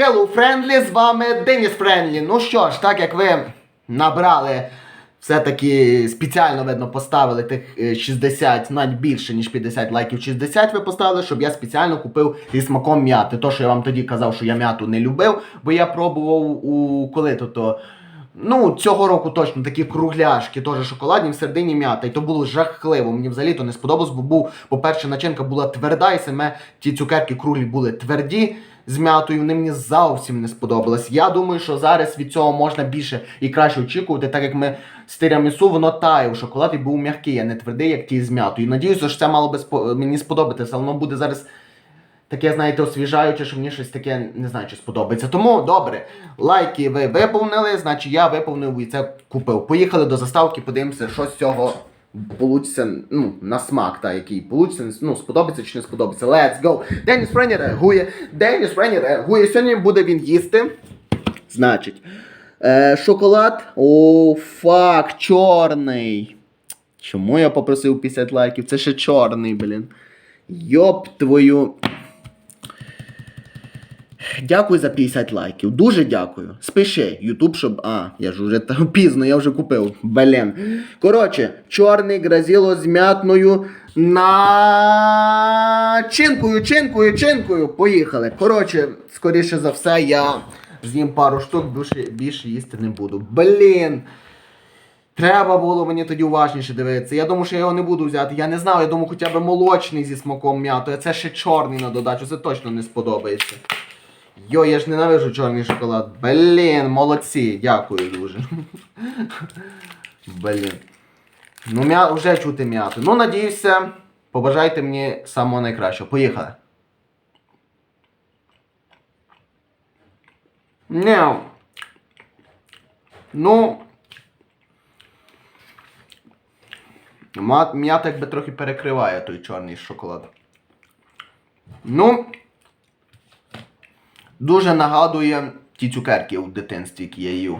Hello Friendly, з вами Деніс Френдлі. Ну що ж, так як ви набрали, все-таки спеціально видно поставили тих е, 60, навіть більше, ніж 50 лайків, 60 ви поставили, щоб я спеціально купив зі смаком м'яти. То, що я вам тоді казав, що я м'яту не любив, бо я пробував у коли то то. Ну, цього року точно такі кругляшки, теж шоколадні, в середині м'ята. І то було жахливо. Мені взагалі то не сподобалось, бо був, по-перше, начинка була тверда, і саме ті цукерки круглі були тверді з м'ятою, вони мені зовсім не сподобались. Я думаю, що зараз від цього можна більше і краще очікувати, так як ми з тирамісу, воно тає в шоколад і був м'який, а не твердий, як ті з м'ятою. І надіюся, що це мало би спо- мені сподобатися, але воно буде зараз таке, знаєте, освіжаюче, що мені щось таке не знаю, чи сподобається. Тому добре, лайки ви виповнили, значить я виповнив і це купив. Поїхали до заставки, подивимося, що з цього получиться, ну, на смак, та, який получиться, ну, сподобається чи не сподобається. Let's go! Деніс Френі реагує. Деніс Френі реагує. Сьогодні буде він їсти. Значить, е, шоколад. О, фак, чорний. Чому я попросив 50 лайків? Це ще чорний, блін. Йоп твою. Дякую за 50 лайків. Дуже дякую. Спиши, Ютуб, щоб. А, я ж уже там пізно, я вже купив. Блін. Коротше, чорний гразіло з м'ятною на чинкою, чинкою, чинкою. Поїхали. Коротше, скоріше за все, я з'їм пару штук, більше, більше їсти не буду. Блін. Треба було мені тоді уважніше дивитися. Я думаю, що я його не буду взяти. Я не знав, я думаю, хоча б молочний зі смаком м'ятою, це ще чорний на додачу, це точно не сподобається. Йо, я ж ненавижу чорний шоколад. Блін, молодці, дякую дуже. Блін. Ну, м'я... вже чути м'яту. Ну, надіюся, побажайте мені самого найкращого. Поїхали. Не. Ну. М'ята якби трохи перекриває той чорний шоколад. Ну. Дуже нагадує ті цукерки у дитинстві, які я їв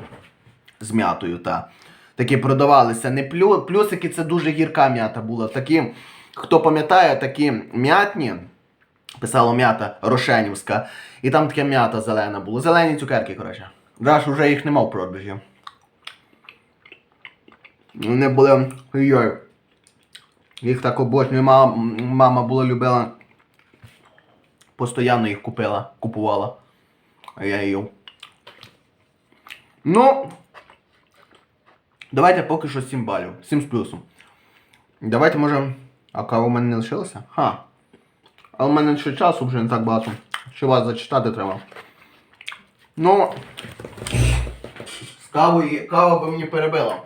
з м'ятою. Та. Такі продавалися. Не плю... Плюсики це дуже гірка м'ята була. Такі, хто пам'ятає, такі м'ятні. Писало м'ята Рошенівська. І там таке м'ята зелена була. Зелені цукерки, коротше. Раш вже їх нема в продажі. Вони були. Йой. Їх так обожнюю. Мама, мама була любила. Постоянно їх купила, купувала. А я їв. Ну. Давайте поки що 7 балів. 7 з плюсом. Давайте може. А кава у мене не лишилося? Ха. А у мене ще часу вже не так багато. Ще вас зачитати треба. Ну. З кавою кава би мені перебила.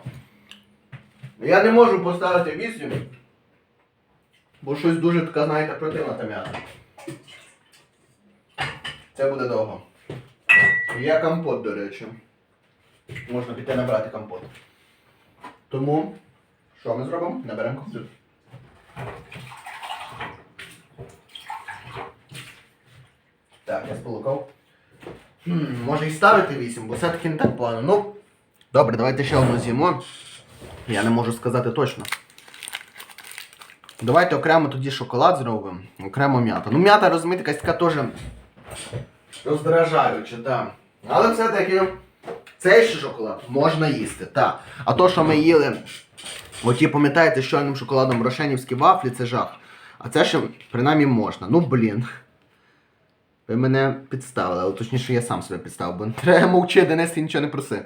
Я не можу поставити 8. Бо щось дуже така, знаєте, противна та м'ята. Це буде довго. Є компот, до речі. Можна піти набрати компот. Тому, що ми зробимо? Наберемо компот. Так, я сполукав. Може і ставити 8, бо все-таки не так погано. Ну, добре, давайте ще одну з'їмо. Я не можу сказати точно. Давайте окремо тоді шоколад зробимо, окремо м'ята. Ну м'ята, розумієте, якась така теж роздражаюча, так. Але все-таки цей ще шоколад можна їсти, так. А то, що ми їли, оті, пам'ятаєте, з чорним шоколадом рошенівські вафлі, це жах. А це ще принаймні можна. Ну блін. Ви мене підставили, але точніше я сам себе підставив, бо не треба мовчи, Денис, ти нічого не проси.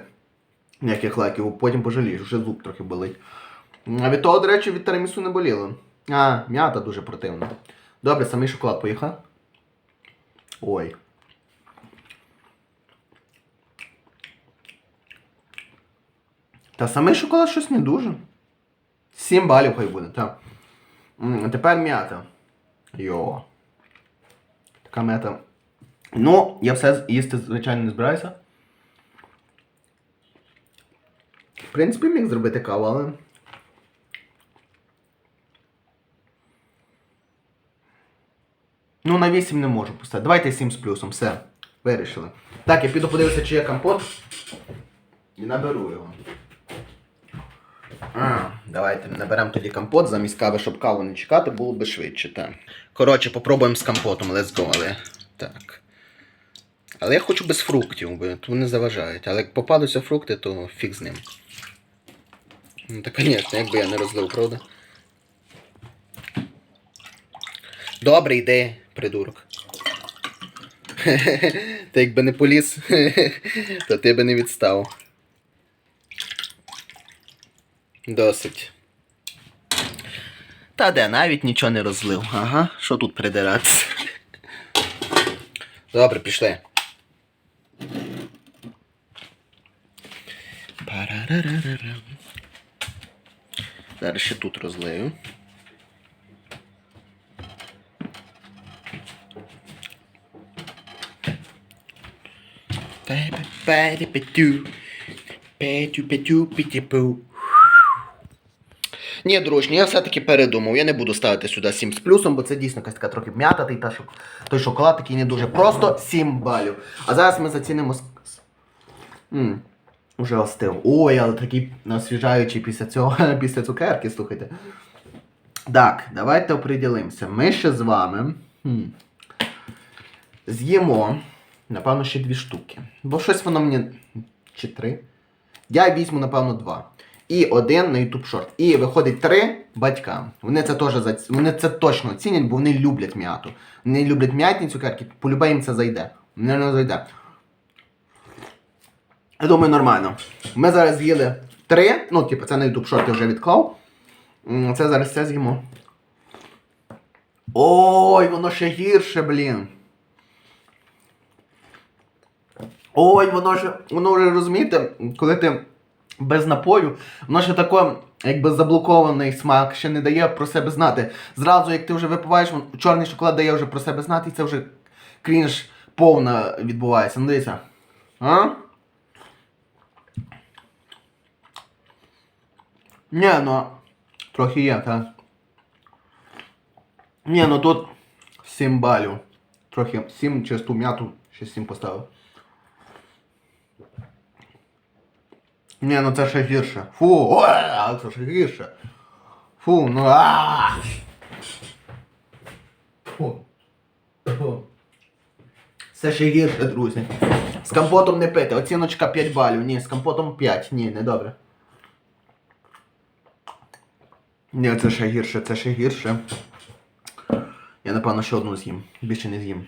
Ніяких лайків, потім пожалієш, вже зуб трохи болить. А від того, до речі, від тирамісу не боліло. А, м'ята дуже противна. Добре, самий шоколад поїхав. Ой. Та самий шоколад щось не дуже. 7 балів хай буде, так. М, тепер м'ята. Йо. Така м'ята. Ну, я все їсти, звичайно, не збираюся. В принципі, міг зробити каву, але. Ну, на 8 не можу поставити. Давайте 7 з плюсом, все. Вирішили. Так, я піду подивитися, чи є компот. І наберу його. Давайте наберемо тоді компот замість кави, щоб каву не чекати, було би швидше. Так. Коротше, попробуємо з компотом. Let's go, але. Так. Але я хочу без фруктів, бо то вони заважають. Але як попадуться фрукти, то фіг з ним. Ну, та, звісно, якби я не розлив, правда? Добре, йди, придурок. Ти якби не поліз, то ти би не відстав. Досить. Та де, навіть нічого не розлив. Ага, що тут придиратися? Добре, пішли. Зараз ще тут розлию. Пе-пе-пе-пе-петю. Петю-петю-петю-пу. Ні, дружні, я все-таки передумав. Я не буду ставити сюди 7 з плюсом, бо це дійсно якась така трохи м'ята, та й та той шоколад такий не дуже. Просто 7 балів. А зараз ми зацінимо. с- М, Уже остив. Ой, але такий освіжаючий після цього, після цукерки, слухайте. Так, давайте оприділимося. Ми ще з вами з'їмо, напевно, ще дві штуки. Бо щось воно мені. Чи три? Я візьму, напевно, два. І один на YouTube Short. І виходить три батькам. Вони це теж зац... вони це точно оцінять, бо вони люблять м'яту. Вони люблять м'ятні цукерки, полюбе їм це зайде. Не, не зайде. Я думаю, нормально. Ми зараз з'їли три. Ну, типу, це на YouTube Short я вже відклав. Це зараз це з'їмо. Ой, воно ще гірше, блін. Ой, воно ж, воно вже розумієте, коли ти без напою, воно ще тако, якби заблокований смак, ще не дає про себе знати. Зразу, як ти вже випиваєш, чорний шоколад дає вже про себе знати, і це вже крінж повна відбувається. Ну дивіться. А? Ні, ну, трохи є, так. Ні, ну тут 7 балів. Трохи 7 чисту м'яту, ще 7 поставив. Ні, ну це ще гірше. Фу, а це ще гірше. Фу, ну а. Фу. Це ще гірше, друзі. З компотом не пити. Оціночка 5 балів. Ні, з компотом 5. Ні, не добре. Ні, це ще гірше, це ще гірше. Я напевно ще одну з'їм. Більше не з'їм.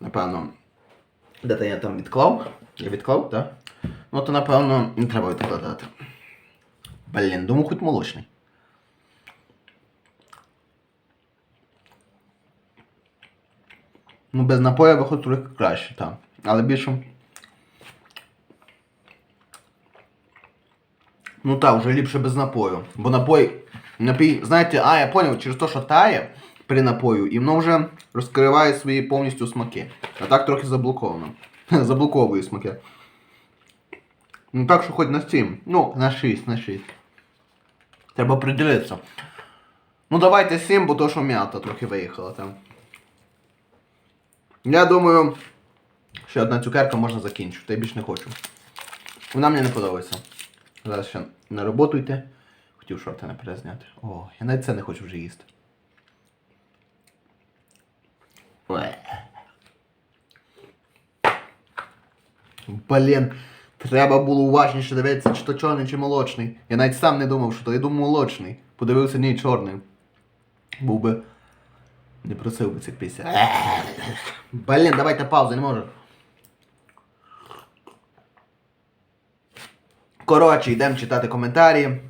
Напевно. Де-то я там відклав? Я відклав, так? Ну то напевно не треба відкладати. Блін, думаю, хоч молочний. Ну, без напою виходить трохи краще, так. Але більше. Ну так, вже ліпше без напою. Бо напой. Напій, знаєте, а, я поняв, через те, що тає при напою, і воно вже розкриває свої повністю смаки. А так трохи заблоковано. Заблоковує смаки. Ну так, що хоч на 7. Ну, на 6, на 6. Треба приділитися. Ну давайте 7, бо то, що м'ята трохи виїхала там. Я думаю, ще одна цукерка можна закінчити. Я більш не хочу. Вона мені не подобається. Зараз ще на роботу йти. Хотів шорти наперед зняти. О, я навіть це не хочу вже їсти. Уе. Блін, треба було уважніше дивитися, чи то чорний, чи молочний. Я навіть сам не думав, що то. Я думав молочний. Подивився, ні, чорний. Був би. Не просив би цих 50. Блін, давайте паузу, не можу. Коротше, йдемо читати коментарі.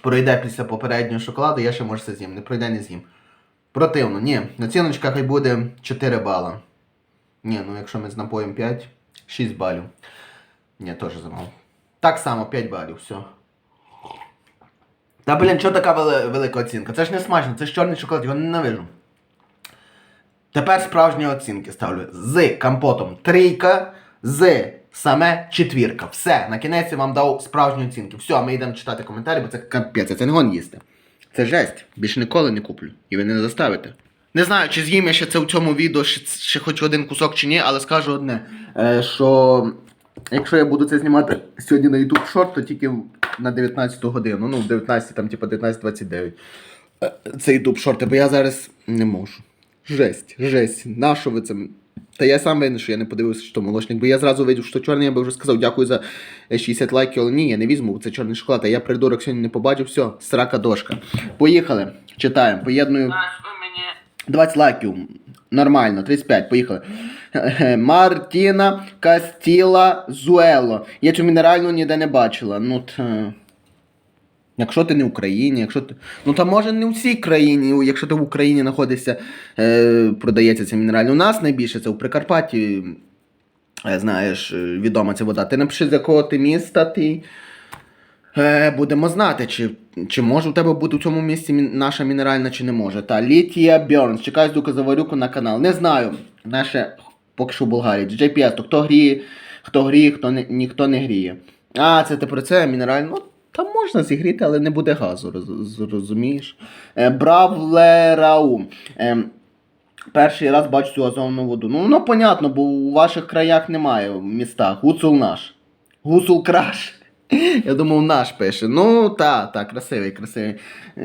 Пройде після попереднього шоколаду, я ще може це з'їм. Не пройде, не з'їм. Противно, ні. Оціночка хай буде 4 бала. Ні, ну якщо ми з напоєм 5, 6 балів. Ні, теж замало. Так само 5 балів, все. Та блін, чого така велика оцінка? Це ж не смачно, це ж чорний шоколад, його ненавижу. Тепер справжні оцінки ставлю. З компотом трійка, з саме четвірка. Все, на кінець я вам дав справжні оцінки. Все, ми йдемо читати коментарі, бо це капець, це не гон їсти. Це жесть. Більше ніколи не куплю. І ви не заставите. Не знаю, чи з'їм я ще це в цьому відео, ще, ще хоч один кусок чи ні, але скажу одне, е, що якщо я буду це знімати сьогодні на YouTube Short, то тільки на 19 годину. Ну, в 19, там, типу, 19.29. Е, Це YouTube шорти, бо я зараз не можу. Жесть, жесть. Нащо ви це? Та я сам винен, що я не подивився, що то молочник, бо я зразу видів, що чорний, я би вже сказав дякую за е, 60 лайків, але ні, я не візьму, це чорний шоколад, а я придурок сьогодні не побачив, все, срака дошка. Поїхали, читаємо, поєдную. Знаєш, ви мені 20 лайків. Нормально, 35, поїхали. Е, Мартіна Кастіла Зуело. Я цю мінеральну ніде не бачила. Ну, т... Якщо ти не в Україні, якщо ти. Ну та може не у всій країні, якщо ти в Україні знаходишся, е, продається ця мінеральна. У нас найбільше це у Прикарпатті. Е, знаєш, е, відома ця вода. Ти напиши, з якого ти міста ти. Е, будемо знати, чи, чи може у тебе бути в цьому місці наша мінеральна, чи не може. Та Літія Бьорнс. Чекаю з Заварюку на канал. Не знаю. Наше поки що в Болгарії. GPS, то хто гріє, хто гріє, хто не, ніхто не гріє. А, це ти про це мінеральну? Ну, там можна зігріти, але не буде газу, роз- зрозумієш. Е, Бравлерау. Е, перший раз бачу цю озонну воду. Ну, воно понятно, бо у ваших краях немає в містах. Гуцул наш. Гуцул краш. Я думав, наш пише. Ну, та, та, красивий, красивий.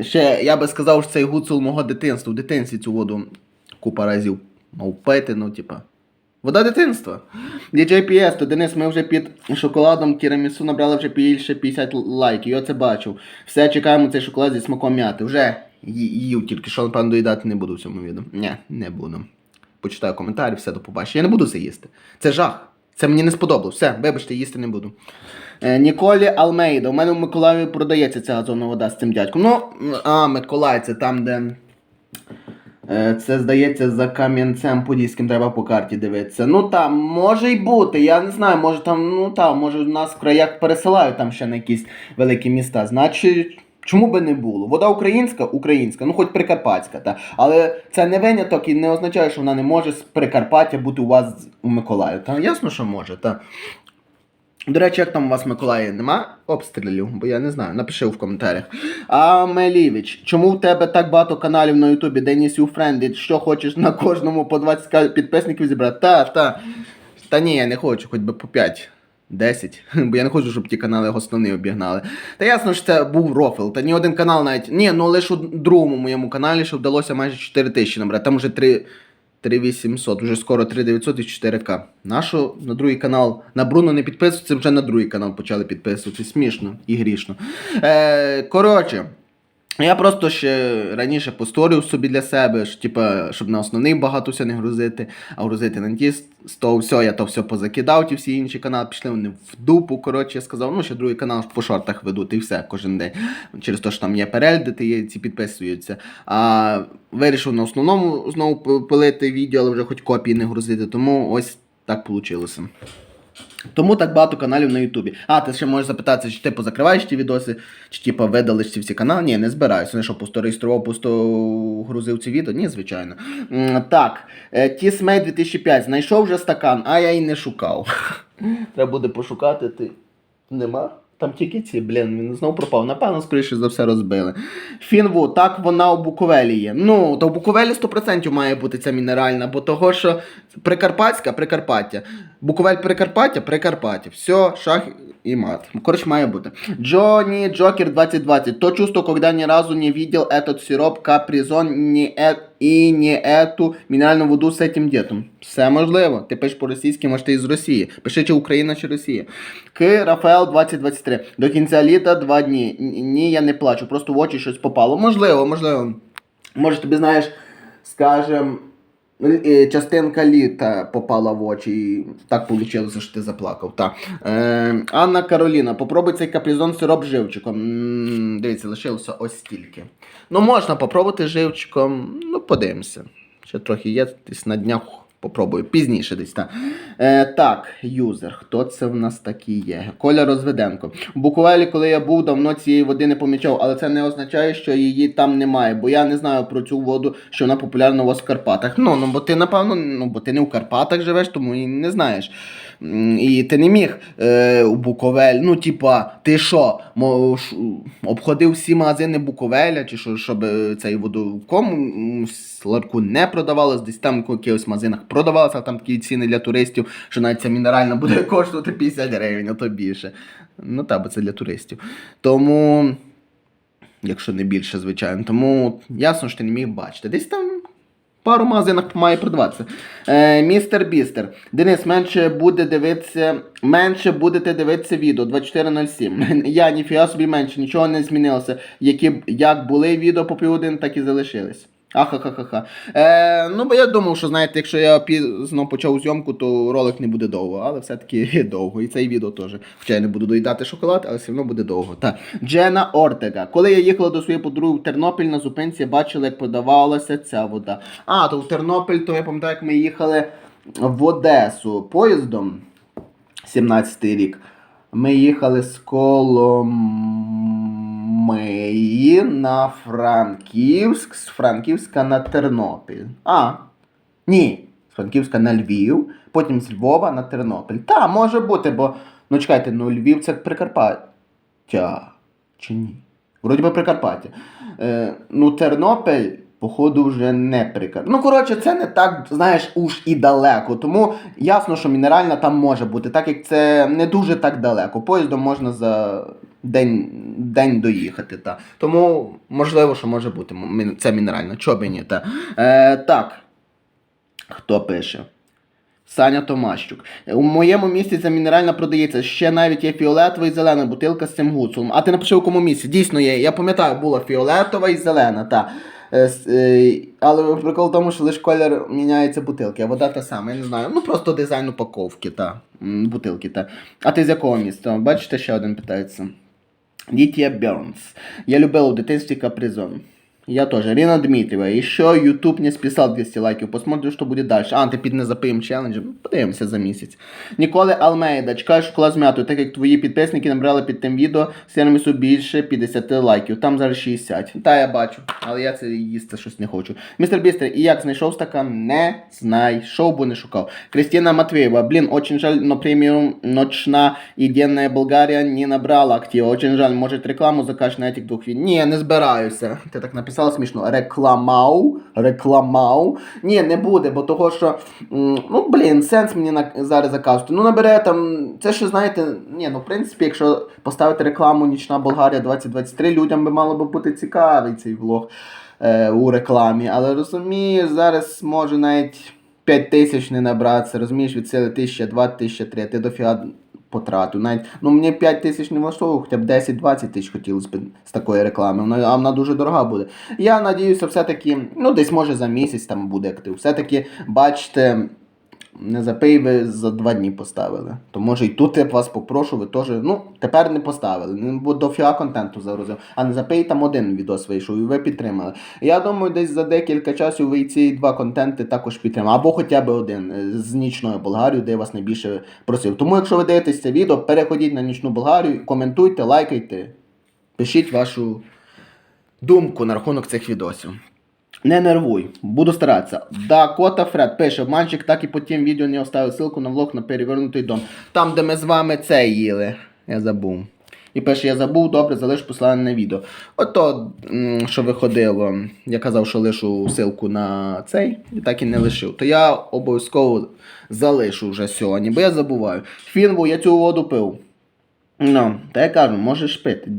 Ще я би сказав, що цей гуцул мого дитинства. В дитинстві цю воду купа разів мав пити, ну, типа. Вода дитинства. DJ то Денис, ми вже під шоколадом тірамісу набрали вже більше 50 лайків. Я це бачив. Все, чекаємо цей шоколад зі смаком м'яти. Вже їв, тільки що, напевно, доїдати не буду в цьому відео. Ні, не буду. Почитаю коментарі, все до побачення. Я не буду це їсти. Це жах. Це мені не сподобалось. Все, вибачте, їсти не буду. Е, Ніколі Алмейда. У мене в Миколаєві продається ця газонна вода з цим дядьком. Ну, а, Миколай, це там, де. Е, Це здається за Кам'янцем Подільським треба по карті дивитися. Ну там може й бути. Я не знаю, може там, ну там, може у нас в краях пересилають там ще на якісь великі міста. Значить, чому би не було? Вода українська, українська, ну хоч прикарпатська, та. Але це не виняток і не означає, що вона не може з Прикарпаття бути у вас у Миколаїв. Та ясно, що може, та. До речі, як там у вас в Миколаї нема обстрілів, бо я не знаю, напиши в коментарях. А Мелівич, чому в тебе так багато каналів на Ютубі, Деніс Friend, що хочеш на кожному по 20 підписників зібрати? Та, та. Та ні, я не хочу, хоч би по 5. 10, бо я не хочу, щоб ті канали основні обігнали. Та ясно, що це був рофл. Та ні один канал навіть. Ні, ну лише у другому моєму каналі, що вдалося майже 4 тисячі набрати. Там вже 3, 3800, вже скоро 3900 і 4К. Нащо на другий канал? На Бруно не підписуються, вже на другий канал почали підписуватися. Смішно і грішно. Е, коротше. Я просто ще раніше постворив собі для себе, що, типа, щоб на основний багато все не грузити, а грузити на ті з того все, я то все позакидав, ті всі інші канали пішли вони в дупу. Коротше, я сказав, ну ще другий канал по шортах ведуть і все кожен день. Через те, що там є перельди, ти є, ці підписуються. А вирішив на основному знову пилити відео, але вже хоч копії не грузити. Тому ось так вийшло. Тому так багато каналів на Ютубі. А, ти ще можеш запитатися, чи ти позакриваєш ті відоси, чи типу видалиш ці всі канали. Ні, не збираюся. Не що пусто реєстрував, пусто грузив ці відео? Ні, звичайно. Так, е, Тісмей 2005 знайшов вже стакан, а я й не шукав. Треба буде пошукати ти. Нема? Там тільки ці, блін, він знову пропав. Напевно, скоріше за все розбили. Фінву, так вона у Буковелі є. Ну, то в Буковелі 100% має бути ця мінеральна, бо того, що Прикарпатська, Прикарпаття. Буковель Прикарпаття, Прикарпаття. Все, шах і мат. Коротше, має бути. Джонни Джокер 2020. То чувство, когда ни разу не видел этот сироп капризон не э, и не эту мінеральну воду з цим дітом. Все можливо. Ти пишеш по-російськи, може ти з Росії. Пиши чи Україна, чи Росія. К Рафаел 2023. До кінця літа два дні. Ні, я не плачу, просто в очі щось попало. Можливо, можливо. Може, тобі знаєш, скажем, частинка літа попала в очі, і так вийшло, що ти заплакав. Та. Е, Анна Кароліна, попробуй цей капризон сироп живчиком. М, Дивіться, лишилося ось стільки. Ну, можна попробувати живчиком, ну, подивимося. Ще трохи є, десь на днях попробую. Пізніше десь, Та. Е, так, юзер. Хто це в нас такий є? Коля Розведенко. В коли я був, давно цієї води не помічав, але це не означає, що її там немає, бо я не знаю про цю воду, що вона популярна у вас в Карпатах. Ну, ну бо ти, напевно, ну, бо ти не в Карпатах живеш, тому і не знаєш. І ти не міг е, у Буковель, ну, типа, ти що, обходив всі магазини Буковеля, чи що, щоб е, цей воду в кому м, ларку не продавалось, десь там в якихось магазинах продавалося, там такі ціни для туристів, що навіть ця мінеральна буде коштувати 50 гривень, а то більше. Ну так, бо це для туристів. Тому, якщо не більше, звичайно, тому ясно, що ти не міг бачити. Десь там пару магазинах має продаватися. Е, містер Бістер. Денис, менше буде дивитися, менше будете дивитися відео 2407. Я ніфіга собі менше, нічого не змінилося. Які, як були відео по півгодини, так і залишились. Ахахахаха. Е, ну, бо я думав, що знаєте, якщо я пізно почав зйомку, то ролик не буде довго, але все-таки довго. І цей відео теж. Хоча я не буду доїдати шоколад, але все одно буде довго. Так. Джена Ортега. Коли я їхала до своєї подруги в Тернопіль на зупинці, я бачила, як подавалася ця вода. А, то в Тернопіль, то я пам'ятаю, як ми їхали в Одесу поїздом 17-й рік. Ми їхали з Коломиї на Франківськ, з Франківська на Тернопіль. А, ні, з Франківська на Львів, потім з Львова на Тернопіль. Та, може бути, бо, ну чекайте, ну Львів це Прикарпаття. Чи ні? Вроді би Прикарпаття. Е, ну, Тернопіль, походу, вже не Прикарпаття. Ну, коротше, це не так, знаєш, уж і далеко. Тому ясно, що мінеральна там може бути, так як це не дуже так далеко. Поїздом можна за день, день доїхати. Та. Тому можливо, що може бути це мінеральна. Чого б ні? Та. Е, так. Хто пише? Саня Томащук. У моєму місті ця мінеральна продається. Ще навіть є фіолетова і зелена бутилка з цим гуцулом. А ти напиши, у якому місці? Дійсно є. Я пам'ятаю, була фіолетова і зелена, та. Е, е, Але прикол в тому, що лише колір міняється бутилки, а вода та сама, я не знаю. Ну просто дизайн упаковки, та. Бутилки, та. А ти з якого міста? Бачите, ще один питається. Дітя Бернс. Я любила у дитинстві капризон. Я тоже. Рина Дмитриева. Еще YouTube не списал 200 лайків. Посмотрим, що буде далі. А, ти під незапиєм челенджем. Ну, Подивимося за місяць. Ніколи Алмейда. Чекаю шоколад з м'ятою, так як твої підписники набрали під тим відео тирамісу більше 50 лайків. Там зараз 60. Та я бачу. Але я це їсти щось не хочу. Містер Бістер, і як знайшов стакан? Не знайшов, бо не шукав. Кристина Матвеева. Блін, очень жаль, но преміум ночна і денна Болгарія не набрала актива. Очень жаль, може рекламу закажеш на этих двох від. Ні, не збираюся. Ти так написала смішно. Рекламау. Рекламау. Ні, не буде, бо того, що. Ну, блін, сенс мені на зараз заказувати. Ну, набере там. Це ще, знаєте, ні, ну в принципі, якщо поставити рекламу Нічна Болгарія 2023, людям би мало би бути цікавий цей влог е, у рекламі. Але розумієш, зараз може навіть 5 тисяч не набратися, розумієш, від сили 1000, 2 тисяча, 3, ти дофіга потрату. Навіть, ну мені 5 тисяч не влаштовував, хоча б 10-20 тисяч хотілося б з такої реклами, вона, а вона дуже дорога буде. Я надіюся, все-таки, ну десь може за місяць там буде актив. Все-таки, бачите, не запий ви за два дні поставили. То може і тут я б вас попрошу, ви теж, ну, тепер не поставили. Бо дофіга контенту загрузив. А не запий там один відос вийшов, і ви підтримали. Я думаю, десь за декілька часів ви ці два контенти також підтримали. Або хоча б один е, з нічною Болгарією, де я вас найбільше просив. Тому, якщо ви дивитесь це відео, переходіть на нічну Болгарію, коментуйте, лайкайте, пишіть вашу думку на рахунок цих відосів. Не нервуй, буду старатися. Дакота Фред пише, обманщик так і по тим відео не оставив ссылку на влог на перевернутий дом. Там, де ми з вами це їли. Я забув. І пише, я забув, добре, залиш посилання на відео. Ото, м, що виходило, я казав, що лишу ссылку на цей, і так і не лишив. То я обов'язково залишу вже сьогодні, бо я забуваю. Фінву, я цю воду пив. Ну, та я кажу, можеш пити.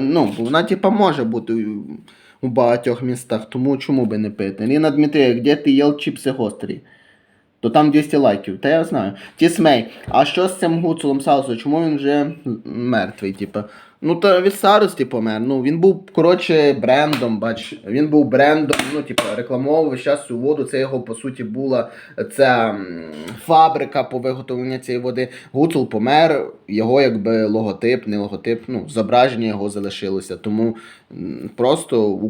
Ну, вона типа може бути у- багатьох містах, тому чому би не пити? Ліна Дмитрія, де ти їл чіпси гострі? То там 200 лайків, та я знаю. Тісмей, а що з цим гуцулом Саусу? Чому він вже мертвий, типа? Ну, то від старості помер. Ну, він був, коротше, брендом, бач, він був брендом, ну, типа, рекламовував час цю воду. Це його, по суті, була ця фабрика по виготовленню цієї води. Гуцул помер, його якби логотип, не логотип, ну, зображення його залишилося. Тому просто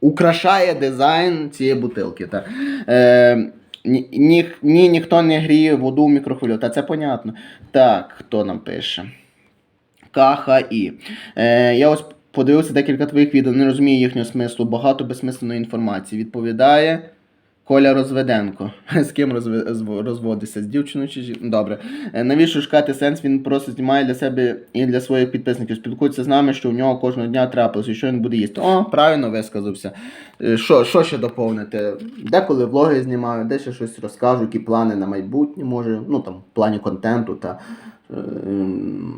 украшає дизайн цієї бутилки. Та. Е, ні, ні, ні, ніхто не гріє воду в мікрохвилю. Та це понятно. Так, хто нам пише? КХІ. Е, я ось подивився декілька твоїх відео, не розумію їхнього смислу. Багато безсмисленої інформації. Відповідає Коля Розведенко. З ким зв- З дівчиною чи жін- Добре. Е, навіщо шукати сенс? Він просто знімає для себе і для своїх підписників. Спілкується з нами, що у нього кожного дня трапилось, і що він буде їсти. О, правильно висказався. Е, Що, що ще доповнити? Деколи влоги знімаю, де ще щось розкажу, які плани на майбутнє, може, ну там, в плані контенту та. Ем,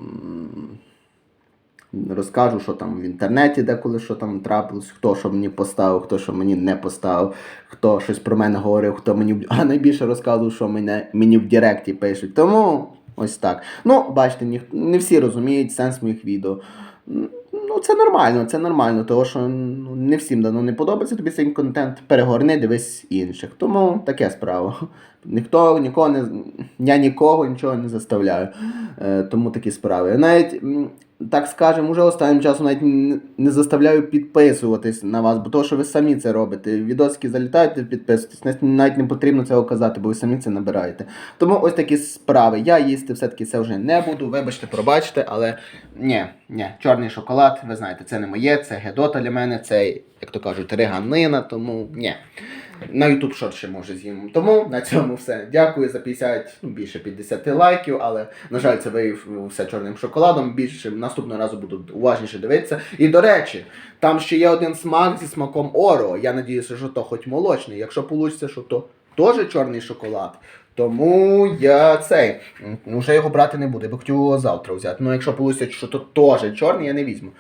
Розкажу, що там в інтернеті деколи що там трапилось, хто що мені поставив, хто що мені не поставив, хто щось про мене говорив, хто мені. А найбільше розказував, що мене, мені в Директі пишуть. Тому ось так. Ну, бачите, ні, не всі розуміють сенс моїх відео. Це нормально, це нормально, тому що ну, не всім дано не подобається тобі цей контент. Перегорни, дивись інших. Тому таке справа. Ніхто нікого не я нікого нічого не заставляю. Е, тому такі справи. Навіть так скажемо, уже останнім часом навіть не заставляю підписуватись на вас, бо то, що ви самі це робите. Відосики залітаєте, підписуєтесь. Навіть не потрібно цього казати, бо ви самі це набираєте. Тому ось такі справи. Я їсти все-таки це вже не буду. Вибачте, пробачте, але ні, ні, чорний шоколад, ви знаєте, це не моє, це гедота для мене, це, як то кажуть, риганина, тому ні. На YouTube шорт ще може з'їм. Тому на цьому все. Дякую за 50, ну більше 50 лайків, але на жаль, це виявив все чорним шоколадом. Більше наступного разу буду уважніше дивитися. І до речі, там ще є один смак зі смаком Оро. Я надіюся, що то хоч молочний. Якщо вийде, що то теж чорний шоколад. Тому я цей вже його брати не буду, бо хотів його завтра взяти. Ну якщо вийде, що то теж чорний, я не візьму.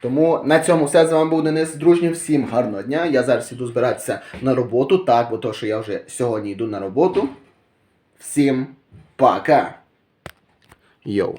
Тому на цьому все з вами був Денис Дружнів. Всім гарного дня. Я зараз іду збиратися на роботу, так, бо то, що я вже сьогодні йду на роботу. Всім пока. Йоу.